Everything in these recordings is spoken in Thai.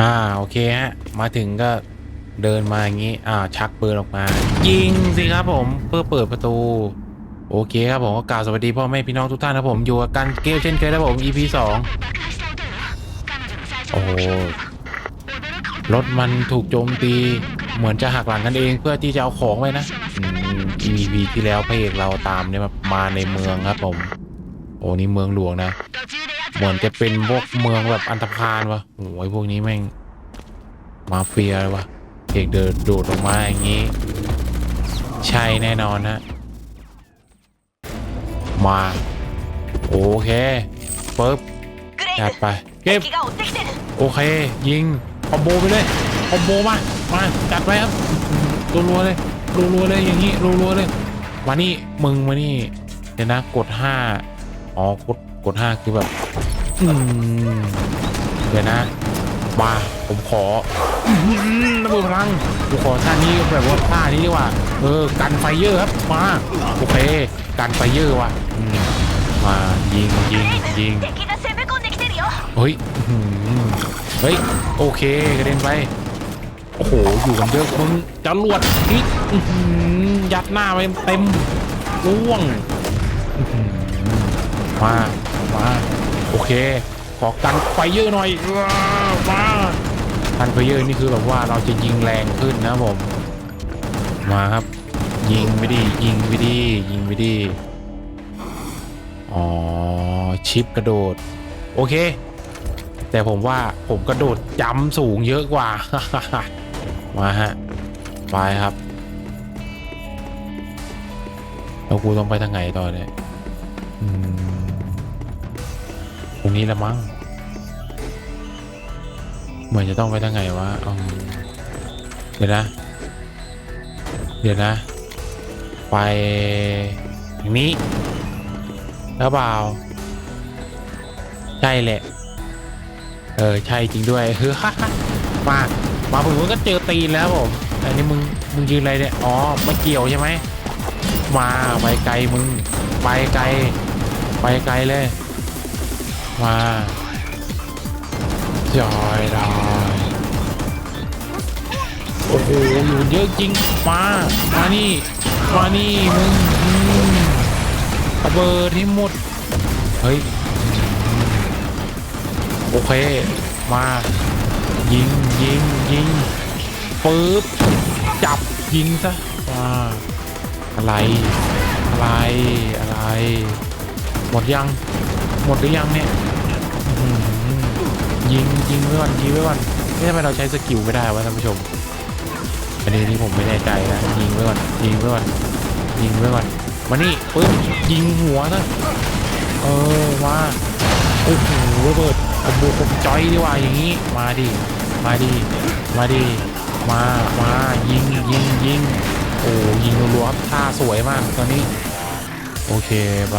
อ่าโอเคฮะมาถึงก็เดินมาอย่างนี้ อ่า ชักปืนออกมา ยิงสิครับผมเพื่อเปิดประตู โอเคครับผมก็กล่าวสวัสดีพ่อแม่พี่น้องทุกท่านครับผมอยู่กับกันเกลเช่นเคยครับผม EP สองโอ้รถมันถูกโจมตี เหมือนจะหักหลังกันเองเพื่อที่จะเอาของไปนะอืม EP ที่แล้วพระเอกเราตามเนี่ยมาในเมืองครับผม โอ้นี่เมืองหลวงนะ เหมือนจะเป็นพวกเมืองแบบอันธพาลวะโอ้ยพวกนี้แม่ง มาเฟียเลยวะเด็กเดินโดดออกมาอย่างนี้ ใช่แน่นอนฮนะมา โอเคปึ๊บจัดไป เก็บ โอเค ยิง คอมโบไปเลย คอมโบมา มา จัดไปครับรัวๆเลยรัวๆเลยอย่างนี้รัวๆเลยมานี่มึงมานี่เดี๋ยวนะกดห้าอ๋อกดกดห้าคือแบบ เดี๋ยวนะมาผมขอระเบิดพลังผมขอท่านี้แบบว่าท่านี้ดีกว่า เออกันไฟเยอร์ครับมาโอเคกันไฟเยอร์ว่ะมายิงยิงยิงเฮ้ยเฮ้ยโอเคกระเด็นไปโอ้โหอยู่กันเยอะมึงจะรวดนี่ยัดหน้าไปเต็มร่วงมา เคขอกันไฟเยอะหน่อยมากันไฟเยอะนี่คือแบบว่าเราจะยิงแรงขึ้นนะผม มาครับ ยิงไปดิยิงไปดิยิงไปดิอ๋อชิปกระโดด โอเค แต่ผมว่าผมกระโดดจำสูงเยอะกว่า มาฮะไปครับแล้วกูต้องไปทางไหนต่อเนี่ยอืม ตรงนี้ละมั้งเหมือนจะต้องไปทางไหนวะอืมเดี๋ยวนะ เดี๋ยวนะ ไปทางนี้แล้วเปล่า ใช่แหละ เออ ใช่จริงด้วยเฮ้ยมา มาผมก็เจอตีนแล้วผมอันนี้มึง มึงยืนอะไรเนี่ย อ๋อไม่เกี่ยวใช่ไหม มา ไปไกลมึง ไปไกล ไปไกลเลย มาจอยดอยโอ้โหอยู่เยอะจริงมามานี่มานี่มึงอืมระเบิดที่หมดเฮ้ยโอเคมายิงยิงยิงปึ๊บจับยิงซะมาอะไรอะไรอะไร หมดยัง หมดหรือยังเนี่ย ยิงยิงไว้ก่อนยิงไว้ก่อนไม่ทำไมเราใช้สกิลไม่ได้วะท่านผู้ชมอันนี้นี่ผมไม่แน่ใจนะยิงไว้ก่อนยิงไว้ก่อนยิงไว้ก่อนมานี่ปึ๊บยิงหัวซะเออมาโอ้โหระเบิดผมบุกผมจอยดีกว่าอย่างนี้มาดิมาดิมาดิมามายิงยิงยิงโอ้ยิงรัวๆครับท่าสวยมากตอนนี้ โอเคไป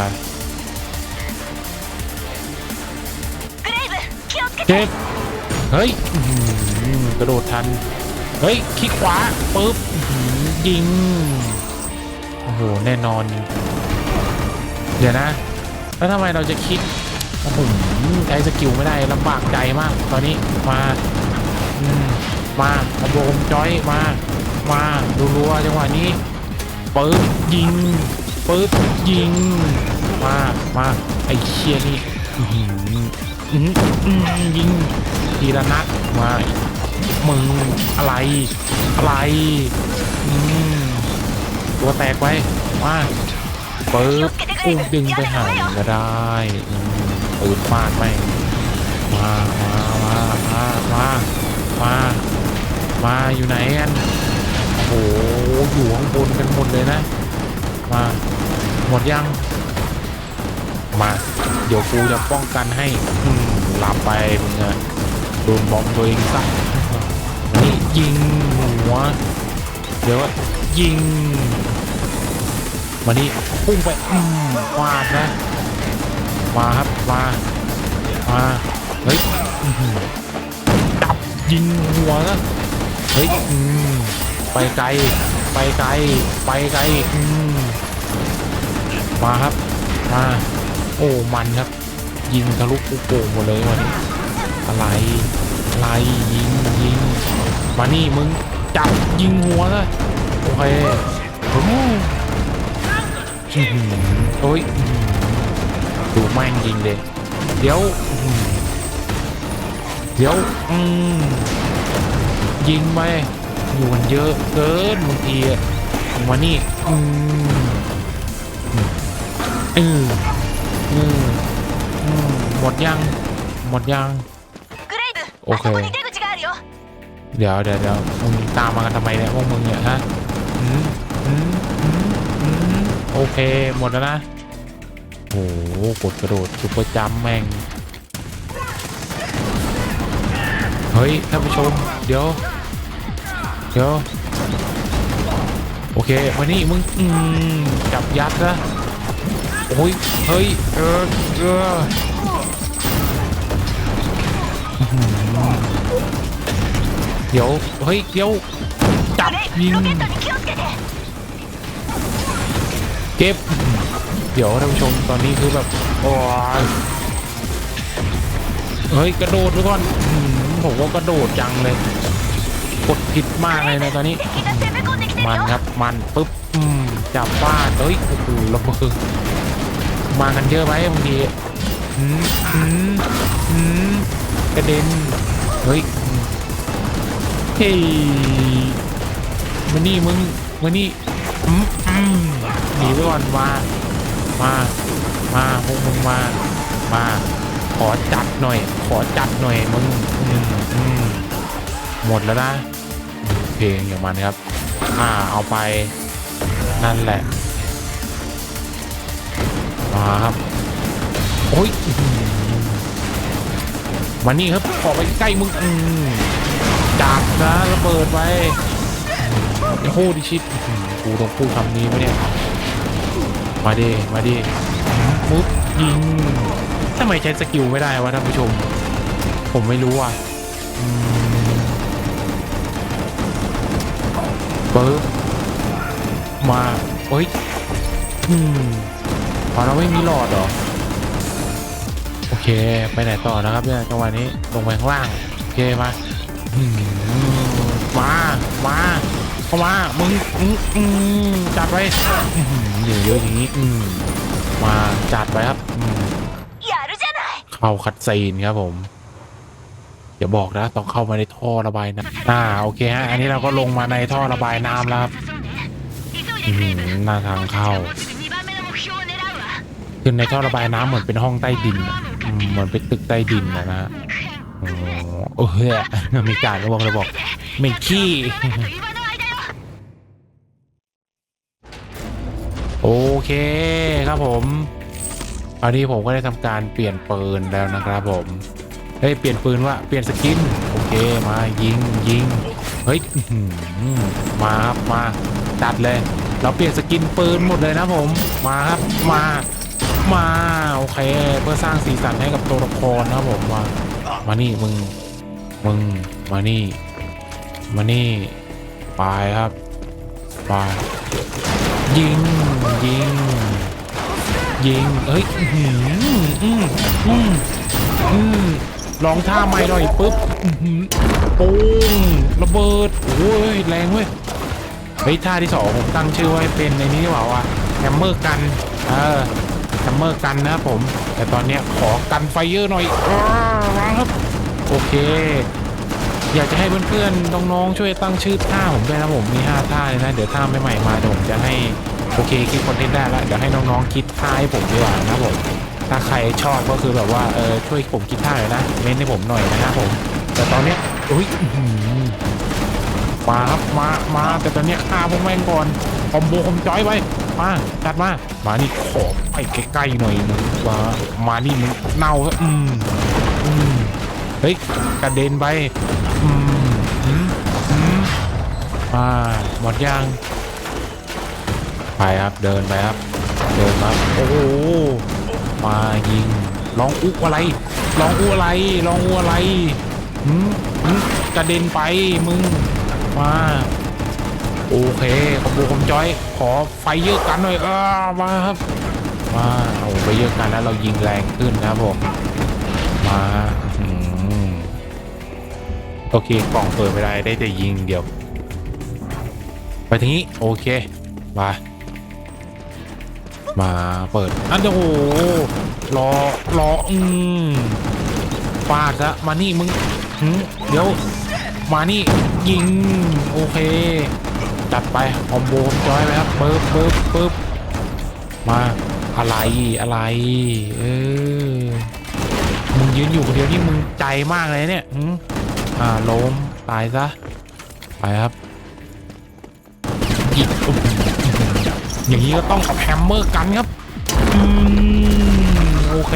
เจ็บ เฮ้ยกระโดดทัน เฮ้ยคลิกขวาปึ๊บยิง โอ้โห แน่นอนเดี๋ยวนะ แล้วทำไมเราจะคิดโอ้โหใช้สกิลไม่ได้ลำบากใจมาก ตอนนี้มามาคอมโบมจอยมา มาดูรัวจังหวะนี้ปึ๊บยิงปึ๊บยิง มา มาไอ้เชียนี่ ยิงทีละนัดมามึงอะไรอะไรตัวแตกไว้มาปึ๊บอุ้มดึงไปห่างก็ได้ปืนฟาดไปมามามามามามามาอยู่ไหนกันโอ้โหอยู่ข้างบนกันหมดเลยนะ มา หมดยัง มา เดี๋ยวกูจะป้องกันให้หลับไปมึงอะโดนบอมตัวเองซะนี่ยิงหัว เดี๋ยวยิงมานี่พุ่งไปอืมฟาดนะมาครับมามาเฮ้ยอื้อหือจับยิงหัวนะเฮ้ยอืมไปไกลไปไกลไปไกลอืมมาครับมา โอ้มันครับ ยิงทะลุปุโป่งหมดเลยวันนี้อะไรอะไรยิงยิงมานี่มึงจับยิงหัวเลยโอเคโอ้โอ้ยดูแม่งยิงเลยเดี๋ยวเดี๋ยวอืมยิงไปอยู่กันเยอะเกินบางทีอะมานี่อืมอืม อืมอืมหมดยัง หมดยัง โอเค เดี๋ยวเดี๋ยวเดี๋ยวมึงตามมากันทำไมเนี่ยพวกมึงเนี่ยฮะอืมอืมอืมอืมโอเค หมดแล้วนะโอ้โหกดกระโดดซุปเปอร์จัมแม่ง เฮ้ยท่านผู้ชม เดี๋ยว เดี๋ยว โอเค วันนี้มึงจับยัดนะ โอ้ย เฮ้ย เออเออเดี๋ยว เฮ้ย เดี๋ยว จับยิงเก็บ เดี๋ยวท่านผู้ชมตอนนี้คือแบบ โอ้ยเฮ้ย กระโดดทุกคนผมว่ากระโดดจังเลย กดผิดมากเลยนะตอนนี้ มันครับ มันปุ๊บจับบ้านเฮ้ยโอ้โหระเบิด มากันเยอะไหมบางทีอืมอืมอืมกระเด็นเฮ้ยเฮ้ยมานี่มึงมานี่อืมอืมหนีไปก่อนมามามาพวกมึงมามาขอจัดหน่อย ขอจัดหน่อยมึงอืมอืมหมดแล้วนะเพลงอย่างมันครับ อ่าเอาไปนั่นแหละ มาครับ โอ้ยอื้อหือมานี่ครับขอไปใกล้มึงอืมจับนะระเบิดไว้โอ้โหดิชิตอื้อหือกูต้องพูดคำนี้ไหมเนี่ย มาดิมาดิปุ๊บยิงทำไมใช้สกิลไม่ได้วะท่านผู้ชม ผมไม่รู้อะปึ๊บมาเฮ้ย อืม พอเราไม่มีหลอดหรอ โอเค ไปไหนต่อนะครับเนี่ยจังหวะนี้ลงไปข้างล่าง โอเคมามา มา เข้ามา มึงอืมจัดไปเยอะๆอย่างนี้อืมมาจัดไปครับเข้าคัดซีนครับผมอย่าบอกนะต้องเข้ามาในท่อระบายน้ำอ่าโอเคฮะอันนี้เราก็ลงมาในท่อระบายน้ำแล้วครับหน้าทางเข้า คือในท่อระบายน้ำเหมือนเป็นห้องใต้ดินเหมือนเป็นตึกใต้ดินนะฮะโอ้เฮ้ยมีการระวังระบอกเหม็นขี้ โอเคครับผมตอนนี้ผมก็ได้ทำการเปลี่ยนปืนแล้วนะครับผม เฮ้ย เปลี่ยนปืนว่าเปลี่ยนสกิน โอเคมายิงยิง เฮ้ยมาครับมาจัดเลย เราเปลี่ยนสกินปืนหมดเลยนะผม มาครับมา มาโอเคเพื่อสร้างสีสันให้กับตัวละครนะครับผมมามานี่มึงมึงมานี่ มานี่ไปครับไปยิงยิงยิงเอ้ยอื้อหืออืมอืมอืมลองท่าใหม่หน่อยปุ๊บปุ้งระเบิดโอ้ยแรงเว้ยเฮ้ยท่าที่สองผมตั้งชื่อไว้เป็นในนี้ดีกว่าว่าแฮมเมอร์กัน เออ แฮมเมอร์กันนะครับผม แต่ตอนเนี้ยขอกันไฟเยอร์หน่อยอ้าวมาครับโอเค อยากจะให้เพื่อนๆน้องๆช่วยตั้งชื่อท่าผมด้วยนะผมมี5ท่าเลยนะเดี๋ยวท่าใหม่ๆมาเดี๋ยวผมจะให้โอเคคิดคอนเทนต์ได้แล้วเดี๋ยวให้น้องๆคิดท่าให้ผมดีกว่านะครับผมถ้าใครชอบก็คือแบบว่าเออช่วยผมคิดท่าหน่อยนะเม้นให้ผมหน่อยนะครับผม แต่ตอนเนี้ยอุ้ยอื้อหือ มาครับมา มาแต่ตอนนี้ฆ่าพวกแม่งก่อนคอมโบคอมจอยไปมาจัดมา มานี่ขอไปใกล้ๆหน่อยนึงมามานี่มึงเน่าอืมอืมเฮ้ยกระเด็นไปอืมอืมอืมอ่าหมดยังไปครับเดินไปครับเดินมาโอ้โหมายิงลองอุกอะไรลองอุอะไรลองอุอะไรอืมอืมกระเด็นไปมึง มาโอเคขอบบูคอมจอย ขอไฟเยอะกันหน่อยอ่ามาครับมาเอาไปเยอะกันแล้วเรายิงแรงขึ้นนะผมมาอมโอเคกล่องเปิดไม่ได้ได้แต่ยิงเดียว ไปทางนี้โอเคมามาเปิดอันโอ้โหรอรออืมฟาดซะมานี่มึงเดี๋ยวมานี่ ยิง โอเค จัดไปคอมโบมจอยไปครับปึ๊บปึ๊บปึ๊บมาอะไรอะไร เออ มึงยืนอยู่คนเดียวนี่มึงใจมากเลยเนี่ยอ่าล้มตายซะ ไปครับอุ๊ยอย่างนี้ก็ต้องกับแฮมเมอร์กันครับอืมโอเค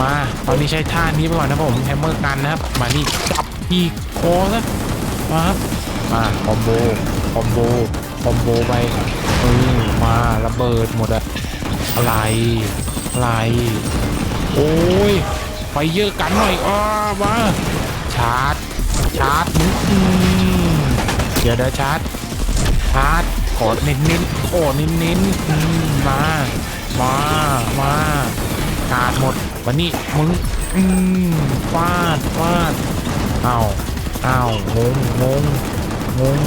มาตอนนี้ใช้ท่านี้ไปก่อนนะผมแฮมเมอร์กันนะครับ มานี่จับที่คอซะ มาครับมาคอมโบคอมโบคอมโบไปเออมาระเบิดหมดอะอะไรอะไรโอ้ยไปเยอะกันหน่อยอ้ามาชาร์จชาร์จอืมเดี๋ยวเดี๋ยวชาร์จชาร์จขอเน้นเน้นๆขอเน้นเน้นมามามาขาดหมดวันนี้มึงอืมฟาดฟาดเอ้า อ้าวงงงงงง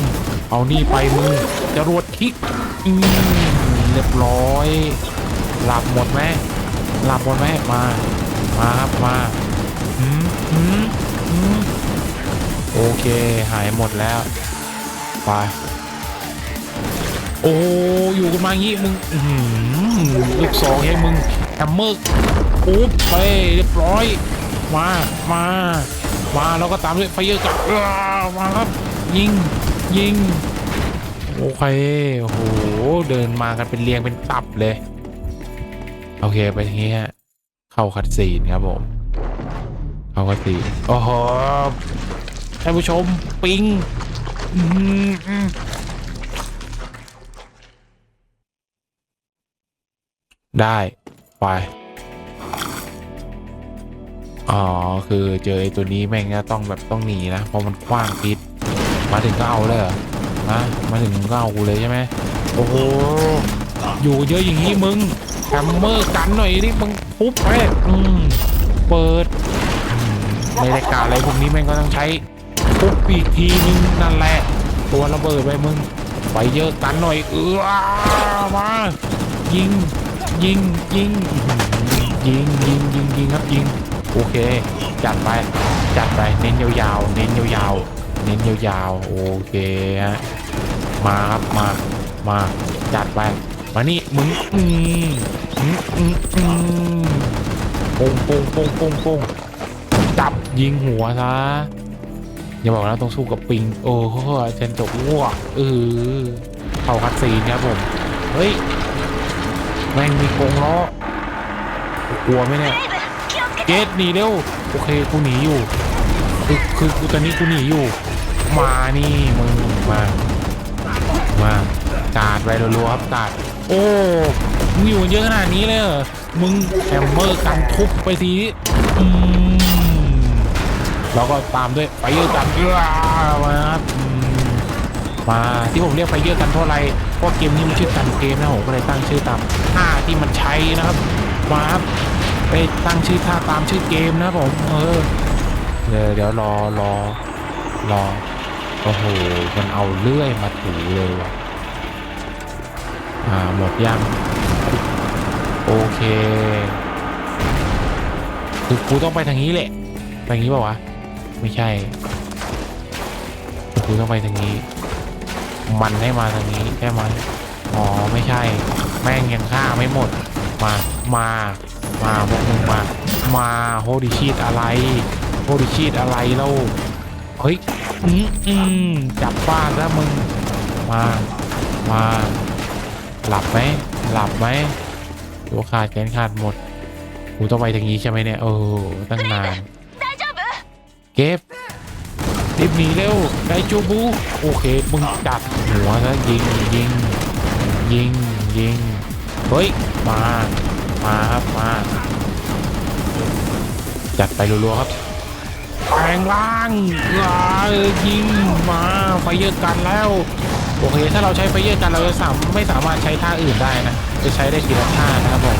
เอานี่ไปมึงจรวดคิกอืมเรียบร้อย หลับหมดไหมหลับหมดไหมมา มาครับมาอืมอืมอืมโอเคหายหมดแล้ว ไป โอ้อยู่กันมางี้มึงอื้อหือลูกสองให้มึงแฮมเมอร์ปุ๊บไปเรียบร้อย มา มา มาแล้วก็ตามด้วยไฟเยอร์กับมาครับ ยิงยิงโอเคโอ้โหเดินมากันเป็นเรียงเป็นตับเลย โอเคไปทีนี้ฮะเข้าคัดซีนครับผมเข้าคัดซีนโอ้โหท่านผู้ชมปิงได้ ไป อ๋อ คือเจอไอ้ตัวนี้แม่งก็ต้องแบบต้องหนีนะเพราะมันคว้างพิษมาถึงก็เอาเลยเหรอฮะมาถึงมึงก็เอากูเลยใช่ไหมโอ้โหอยู่เยอะอย่างนี้มึงแฮมเมอร์กันหน่อยนี่มึงปุ๊บไปอืมเปิดอืมในรายการอะไรพวกนี้แม่งก็ต้องใช้ปุ๊บอีกทีนึงนั่นแหละ ตัวระเบิดไปมึงไปเยอะกันหน่อยเออมายิงยิงยิงอื้อหือยิงยิงยิงยิงครับยิง โอเค จัดไป จัดไป เน้นยาวๆ เน้นยาวๆ เน้นยาวๆ โอเคมาครับมา มา จัดไป มานี่มึงอืมอืมอืมปงปงปงปงปงจับยิงหัวซะอย่าบอกนะต้องสู้กับปิง โอ้โหเชนจบวัวเออเข้าคัดซีนครับผม เฮ้ย แม่งมีกงล้อกลัวไหมเนี่ย เกตหนีเร็วโอเคกูหนีอยู่ คือคือกูตอนนี้กูหนีอยู่ มานี่มึงมามากาดไปรัวๆครับกาดโอ้มึงอยู่เยอะขนาดนี้เลยเหรอมึงแฮมเมอร์กันทุบไปทีอืมแล้วก็ตามด้วยไฟเยอร์กันเยอะมาครับมมาที่ผมเรียกไฟเยอร์กันเพราะอะไรเพราะเกมนี้มันชื่อกันเกมนะผมก็เลยตั้งชื่อตามท่าที่มันใช้นะครับมาครับ ไปตั้งชื่อท่าตามชื่อเกมนะผมเออเดี๋ยวเดี๋ยวรอรอรอโอ้โหมันเอาเลื่อยมาถูเลยว่ะอ่าหมดยังโอเคคือกูต้องไปทางนี้แหละไปทางนี้ป่าวะไม่ใช่กูต้องไปทางนี้ มันให้มาทางนี้ใช่ไหมอ๋อไม่ใช่ แม่งยังฆ่าไม่หมดมามา มาพวกมึงมา มาโฮดิชีตอะไรโฮดิชีตอะไรเล่าเฮ้ยอืมอืมจับบ้านแล้วมึง มา มา หลับไหมหลับไหมตัวขาดแขนขาดหมดกูต้องไปทางนี้ใช่ไหมเนี่ยโอ้ตั้งนานเก็บรีบหนีเร็วไดจูบูโอเคมึงจับหัวแล้วยิงยิงยิงยิงเฮ้ยมา มาครับมา จัดไปรัวๆครับแปลงร่างอ่ายิงมาไฟเยอร์กันแล้ว โอเค ถ้าเราใช้ไฟเยอร์กันเราจะสามไม่สามารถใช้ท่าอื่นได้นะ จะใช้ได้ทีละท่านะครับผม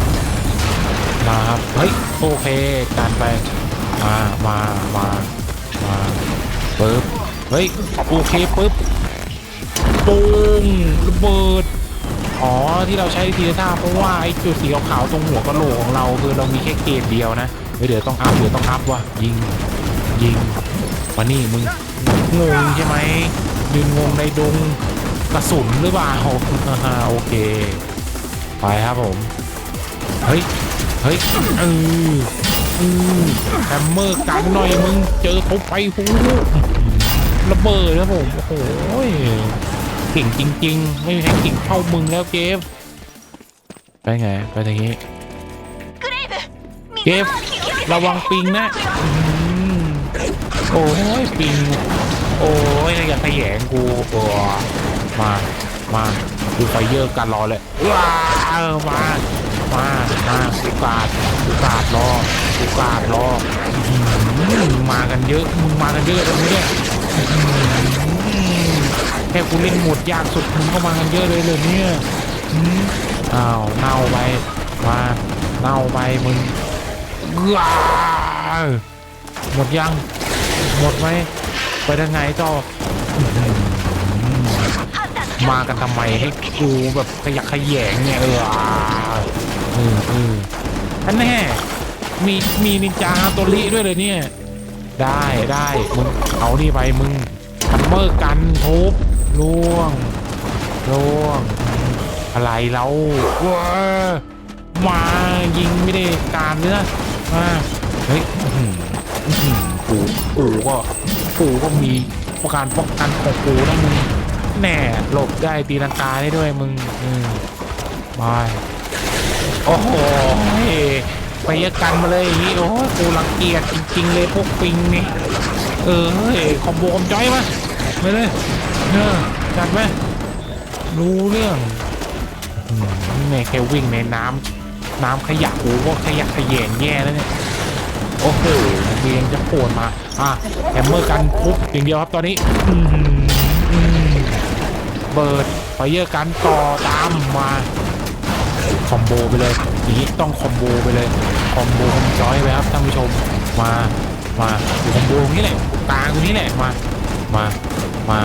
มาครับเฮ้ยโอเคการไปมามามามาปึ๊บเฮ้ยโอเคปึ๊บปุ้งระเบิด อ๋อที่เราใช้ทีละท่าเพราะว่าไอ้จุดสีขาวๆตรงหัวกะโหลกของเราคือเรามีแค่เกรดเดียวนะเฮ้ยเดี๋ยวต้องอัพเดี๋ยวต้องอัพว่ะยิงยิงมานี่มึงงงใช่ไหมยืนงงในดงกระสุนหรือเปล่าโอเคไปครับผมเฮ้ยเฮ้ยเออเออแฮมเมอร์กันหน่อยมึงเจอเขาไปหูระเบิดนะผมโอ้โห เก่งจริง ๆ ไม่มีใครเก่งเท่ามึงแล้วเกฟไปไงไปทางนี้เกฟระวังปิงนะโอ้ยปิง โอ้ยอย่าขยงกูมามาดูไฟเยอร์กันรอเลยว้าวมา มามาสุกาดสุกาดรอสุกาดรอมากันเยอะมึงมากันเยอะตรงนี้เนี่ย แค่คุณเล่นหมดยากสุดมึงก็มากันเยอะเลยเลยเนี่ยอ้าวเน่าไปมาเน่าไปมึงหมดยังหมดไหมไปทางไหนต่อมากันทำไมให้กูแบบขยักขยแยงเนี่ยเออเออเอออันแน่มีมีนินจาตัวลิด้วยเลยเนี่ย ได้ได้มึงเอานี่ไปมึง ทัมเมอร์กันทุบล่วงล่วง อะไรเราว้ามายิงไม่ได้การเนื้อมาเฮ้ยอื้อหืออื้อหือกูกูก็กูก็มีประการป้องกันของกูนะมึงแน่หลบได้ตีลังกาได้ด้วยมึงอืมมาโอ้โหไปยกกันมาเลยนี่โอ้ยกูรังเกียจจริงๆเลยพวกปิงนี่ เออคอมโบคอมจอยมาไปเลยเนอะจัดไหมรู้เรื่องแม่แค่วิ่งในน้ำน้ำขยะกูก็ขยะขยงแย่แล้วเนี่ยโอ้โหเบียงจะโผล่มาอะแฮมเมอร์กันปุ๊บอย่างเดียวครับตอนนี้อืเบิร์ดไฟเยอร์กันต่อตามมาคอมโบไปเลยนี้ต้องคอมโบไปเลยคอมโบคอมจอยไปครับท่านผู้ชมมา มาดูคอมโบตรงนี้แหละกลางตรงนี้แหละมา มามา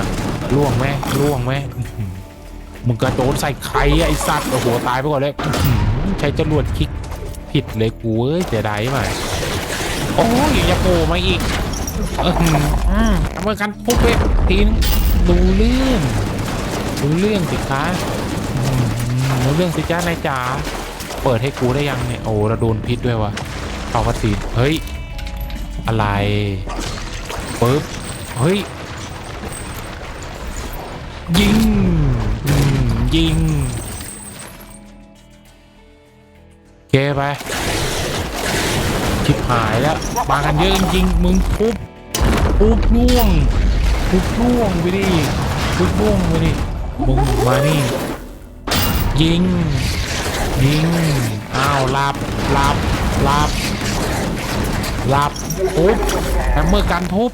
ล่วงไหมล่วงไหมมึงกระโดดใส่ใครอะไอสัตว์โอ้โหตายไปก่อนเลยใช้จรวดคลิกผิดเลยกูเอ้ยเสียดายไหมโอ้ยอย่าโผล่มาอีกอืมทำเมื่อกันปุ๊บไปทีนึงดูเรื่องรู้เรื่องสิคะอืมรู้เรื่องสิจ้านายจ๋าเปิดให้กูได้ยังเนี่ยโอ้เราโดนพิษด้วยวะเข้าวัดสีเฮ้ย อะไรปึ๊บเฮ้ย ยิงยิงเกไปชิบหายแล้วมากันเยอะจริงมึงปุ๊บปุ๊บล่วงปุ๊บล่วงไปดิปุ๊บล่วงไปดิมึงมานี่ ยิง ยิง อ้าวลับลับลับ หลับทุบแฮมเมอร์กันทุบ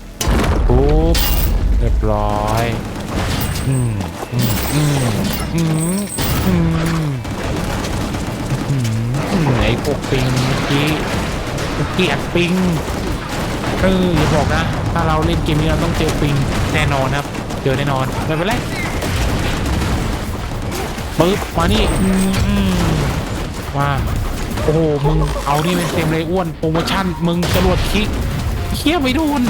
ทุบเรียบร้อยอืมอืมอืมอืมอืมอืมไอ้พวกปิงเมื่อกี้เกลียดปิงเอออย่าบอกนะ ถ้าเราเล่นเกมนี้เราต้องเจอปิงแน่นอนครับ เจอแน่นอนไม่เป็นไรปึ๊บมานี่อืมอืมมา โอ้โหมึงเอานี่เป็นเต็มเลยอ้วนโปรโมชั่นมึงจรวดคลิกเคี้ยไม่โดน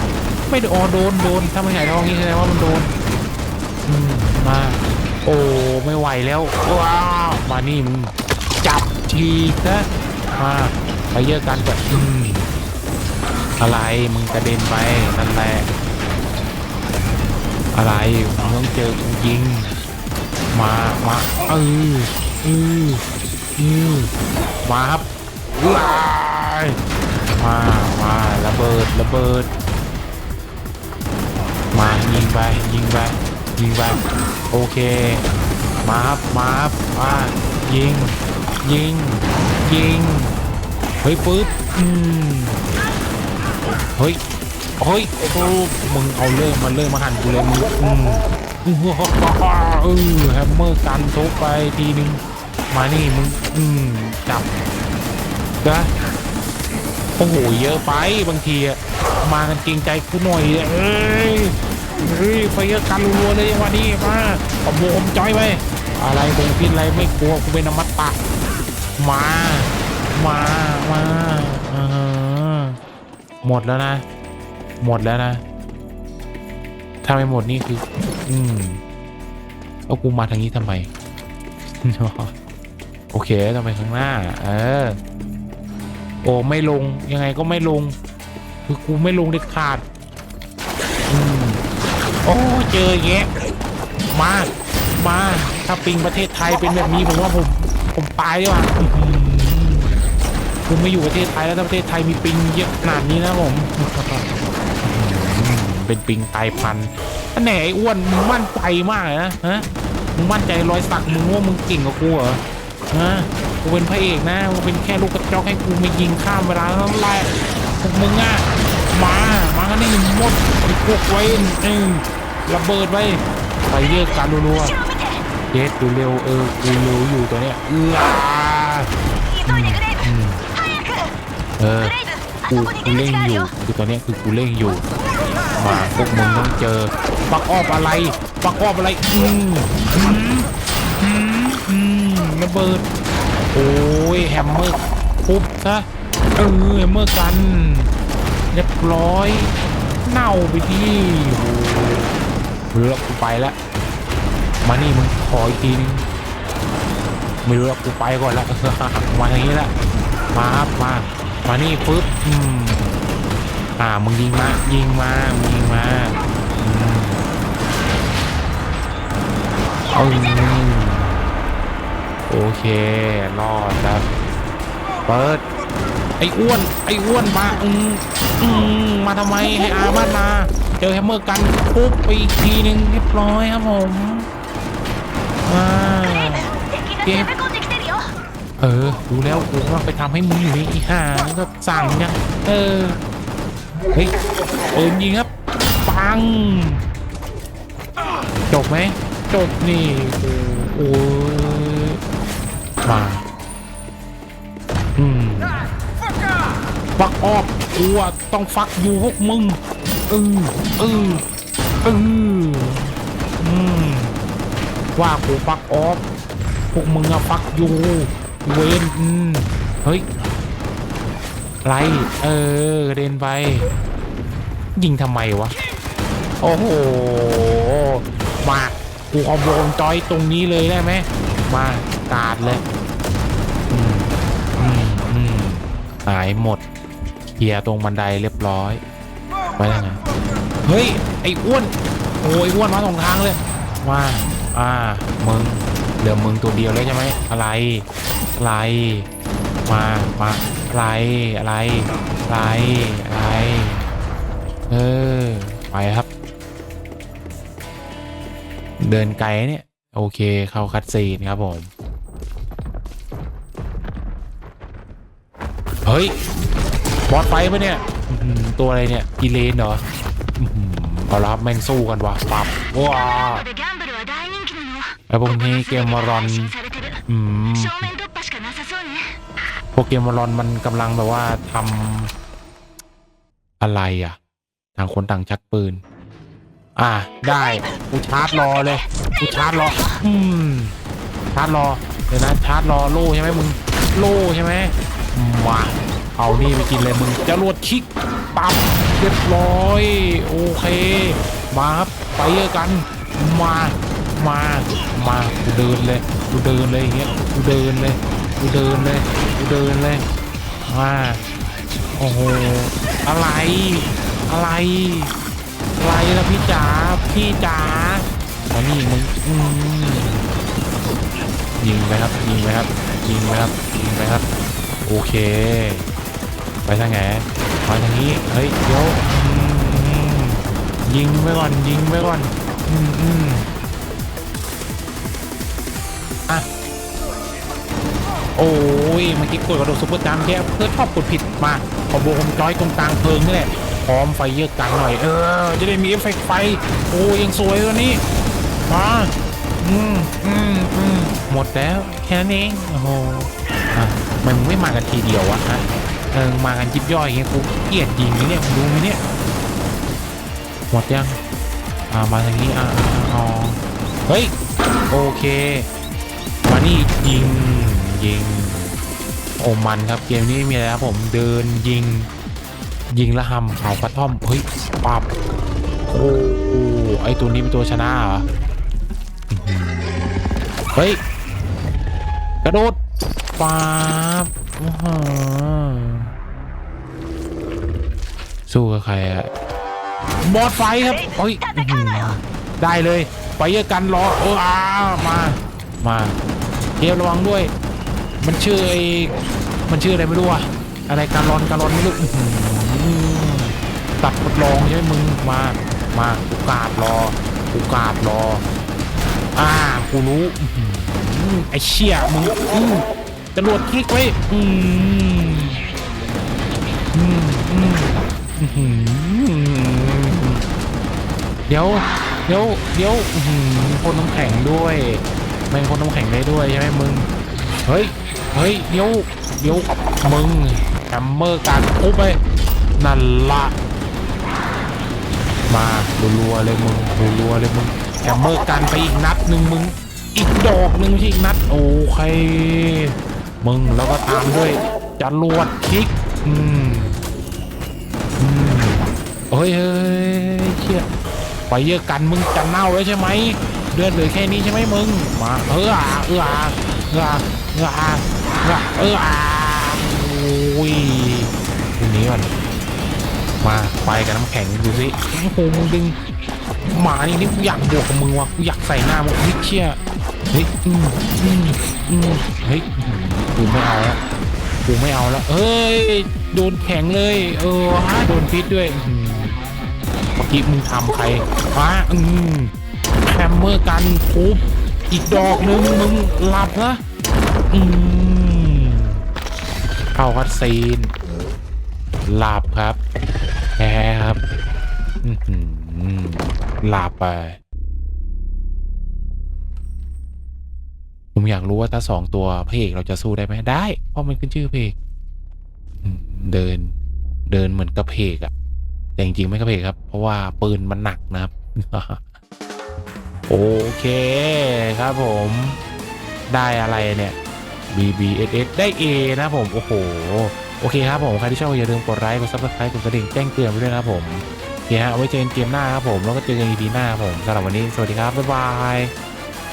ไม่โดนโดนโดนถ้าไม่หายทองนี่แสดงว่ามันโดนอืมมาโอ้ไม่ไหวแล้วว้าวมานี่มึงจับทีนะมาไปเยอะกันก่อนอืมอะไรมึงกระเด็นไปนั่นแหละอะไรมึงต้องเจอกูยิงมามาเออเออ ออมาครับว้ายมามาระเบิดระเบิด มายิงไปยิงไปยิงไปโอเค มาครับมาครับมายิง ยิง ยิง เฮ้ยปึ๊บอืมเฮ้ยเฮ้ยโอ้โหมึงเอาเริ่มมาเริ่มมาหันกูเลยมึงอืมอือเออแฮมเมอร์กันทุบไปทีนึง มานี่มึงอืมจับนะโอ้โหเยอะไปบางทีอะมากันเกรงใจกูหน่อยเอ้ยเฮ้ยไฟเยอะกันรัวๆเลยจังหวะนี้มาขโมยจอยไปอะไรคงพิษอะไรไม่กลัวกูเป็นอมตะมา มามาอ่าฮะหมดแล้วนะ หมดแล้วนะถ้าไม่หมดนี่คือ อืมเอากูมาทางนี้ทำไม โอเคทำไมข้างหน้า เออ โอ้ไม่ลงยังไงก็ไม่ลง คือกูไม่ลงเด็ดขาดอืมโอ้เจอแยะมามาถ้าปิงประเทศไทยเป็นแบบนี้ผมว่าผมผมตายดีกว่าอื้อหือผมไม่อยู่ประเทศไทยแล้วถ้าประเทศไทยมีปิงเยอะขนาดนี้นะผมเป็นปิงตายพันธุ์อันไหนไอ้อ้วนมึงมั่นใจมากเลยนะฮะมึงมั่นใจรอยสักมึงว่ามึงเก่งกว่ากูเหรอ ฮะกูเป็นพระเอกนะกูเป็นแค่ลูกกระจอกให้กูมายิงข้ามเวลาแล้วไล่พวกมึงอะมามากันนี่มดไอ้พวกไว้เองระเบิดไว้ไปเยอะการรัวเย็ดดูเร็วเออกูเร็วอยู่ตัวเนี้ยเออเออกูกูเล่งอยู่คือตอนนี้คือกูเล่งอยู่มาพวกมึงต้องเจอปักออบอะไรปักออบอะไรอืม ระเบิด โอ้ยแฮมเมอร์ปุ๊บซะเออแฮมเมอร์กัน เรียบร้อย เน่าไปที่โอ้เรือกูไปแล้ว มานี่มึงขออีกทีนึงไม่รู้แล้วกูไปก่อนแล้วมาทางนี้ละมาครับมา มานี่ปุ๊บอืมอ่ามึงยิงมา ยิงมามึงยิงมาอืม โอเครอดครับเปิด ไอ้อ้วน ไอ้อ้วนมาอืมอมาทำไมให้อาบ้านมา เจอแฮมเมอร์กันปุ๊บไปอีกทีหนึ่งเรียบร้อยครับผมอ่าเก็บเออ ดูแล้วกูว่าไปทำให้มึงอยู่นี่อีห่าก็สั่งเนะเออ เฮ้ยเอิมยิงครับ ปัง จบไหมจบนี่ โอ้ มาอืมฟักออกกูอะต้องฟักอยู่พวกมึงเออเออเอออืมว่ากูฟักออฟพวกมึงอะฟักอยู่เวนอืมเฮ้ยไรเออกระเด็นไป ยิงทำไมวะ โอ้โหมากูคอมโบนจอยตรงนี้เลยได้ไหมมา กาดเลยหายหมดเคลียตรงบันไดเรียบร้อยไปยังไงเฮ้ย ไอ้อ้วน โอ้ยอ้วนมาสองทางเลยว่าอ่ามึงเหลือมึงตัวเดียวแล้วใช่ไหมอะไร อะไร มามาอะไร อะไร อะไร อะไร เออ ไปครับ เดินไกลเนี่ย โอเค เข้าคัดซีนครับผม เฮ้ยบอสไฟปะเนี่ยตัวอะไรเนี่ยอีเลนเหรอเอาละครับแม่งสู้กันว่ะปับว้าไอพวกนี้เกมมารอนพวกเกมมารอนมันกำลังแบบว่าทำอะไรอะต่างคนต่างชักปืน อะได้กูชาร์จรอเลยกูชาร์จรออืมชาร์จรอเดี๋ยวนะชาร์จรอโล่ใช่ไหมมึงโล่ใช่ไหม มาเอานี่ไปกินเลยมึงจะรวดคิกปั๊บเรียบร้อย โอเค มาครับไปเยอกัน มา มา มากูเดินเลยกูเดินเลยอย่างเงี้ยกูเดินเลยกูเดินเลยกูเดินเลยมาโอ้โหอะไร อะไร อะไรล่ะพี่จ๋าพี่จ๋ามานี่มึงอืมยิงไปครับยิงไปครับยิงไปครับยิงไปครับ โอเค ไปทางไหนไปทางนี้ เฮ้ยเดี๋ยวยิงไว้ก่อนยิงไว้ก่อนอืมอืมอะโอ้ยเมื่อกี้กดกระโดดซุปเปอร์จัมแค่เพื่อชอบกดผิดมาขอโบคมจอยตรงกลางเพลิงนี่แหละพร้อมไฟเยอะกันหน่อยเออจะได้มีเอฟเฟกต์ไฟโอ้ยังสวยกว่านี้มาอืมอืมอืมหมดแล้วแค่นั้นเองโอ้โห มันไม่มากันทีเดียววะฮะเออมากันยิบย่อยอย่างเงี้ยกูเกลียดยิงนะเนี่ยมึงดูไหมเนี่ยหมดยังอ่ามาทางนี้อ่าอ๋อเฮ้ยโอเค มานี่ยิงยิงโอ้มันครับเกมนี้มีอะไรครับผมเดินยิงยิงและหำเผากระท่อมเฮ้ยปับโอ้ไอตัวนี้เป็นตัวชนะเหรอเฮ้ยกระโดด ป๊าบอื้อหือสู้กับใครอะบอสไฟครับเฮ้ยอื้อหือได้เลย ไปเยอะกันรอเอออามา มาเกมระวังด้วย มันชื่อไอ้มันชื่ออะไรไม่รู้อะอะไรการอนการอนไม่รู้อื้อหือตัดทดลองใช่ไหมมึงมามากูกราบรอกูกราบรออ่ากูรู้อื้อหือไอ้เชี่ยมึงอื้อ จรวดคลิกไว้อืมอืมอืมอื้อหือเดี๋ยวเดี๋ยวเดี๋ยวอื้อหือพ่นน้ำแข็งด้วยแม่งพ่นน้ำแข็งได้ด้วยใช่ไหมมึงเฮ้ยเฮ้ยเดี๋ยวเดี๋ยวมึงแฮมเมอร์การปุ๊บไปนั่นละมารัวๆเลยมึงรัวๆเลยมึงแฮมเมอร์กันไปอีกนัดหนึ่งมึงอีกดอกหนึ่งไม่ใช่อีกนัดโอเค มึงแล้วก็ตามด้วยจรวดคิกอืมอืมเฮ้ยเฮ้ยเชี่ยไปเยอะกันมึงจะเน่าแล้วใช่ไหมเดือนเหลือแค่นี้ใช่ไหมมึงมาเอออะเอออะเอออะเอออะเอออะเออโอ้ยทีนี้ก่อนมาไปกับน้ำแข็งดูสิโอ้โหมึงดึงหมานี่นี่กูอยากบวกกับมึงว่ะกูอยากใส่หน้ามึงเฮ้ยเชี่ยเฮ้ยอืมอืม เฮ้ยกูไม่เอาแล้วกูไม่เอาแล้วเฮ้ย โดนแข็งเลย เออฮะโดนพิษด้วยเมื่อกี้มึงทำใครฮะอืมแฮมเมอร์กันทุบอีกดอกนึงมึงหลับนะอืมเข้าคัดซีนหลับครับแพ้ครับอื้อหือหลับไป ผมอยากรู้ว่าถ้าสองตัวพระเอกเราจะสู้ได้ไหมได้ เพราะมันขึ้นชื่อพระเอกเดินเดินเหมือนกระเพกอะแต่จริงๆไม่กระเพกครับ เพราะว่าปืนมันหนักนะครับ โอเคครับผมได้อะไรเนี่ย BBSS ได้ A นะผม โอ้โห โอเคครับผม ใครที่ชอบอย่าลืมกดไลค์ กด subscribe กดกระดิ่งแจ้งเตือนไว้ด้วยนะครับผมโอเคฮะเอาไว้เจอกันเกมหน้าครับผม แล้วก็เจอกัน EP หน้าครับผมสำหรับวันนี้ สวัสดีครับ บ๊ายบาย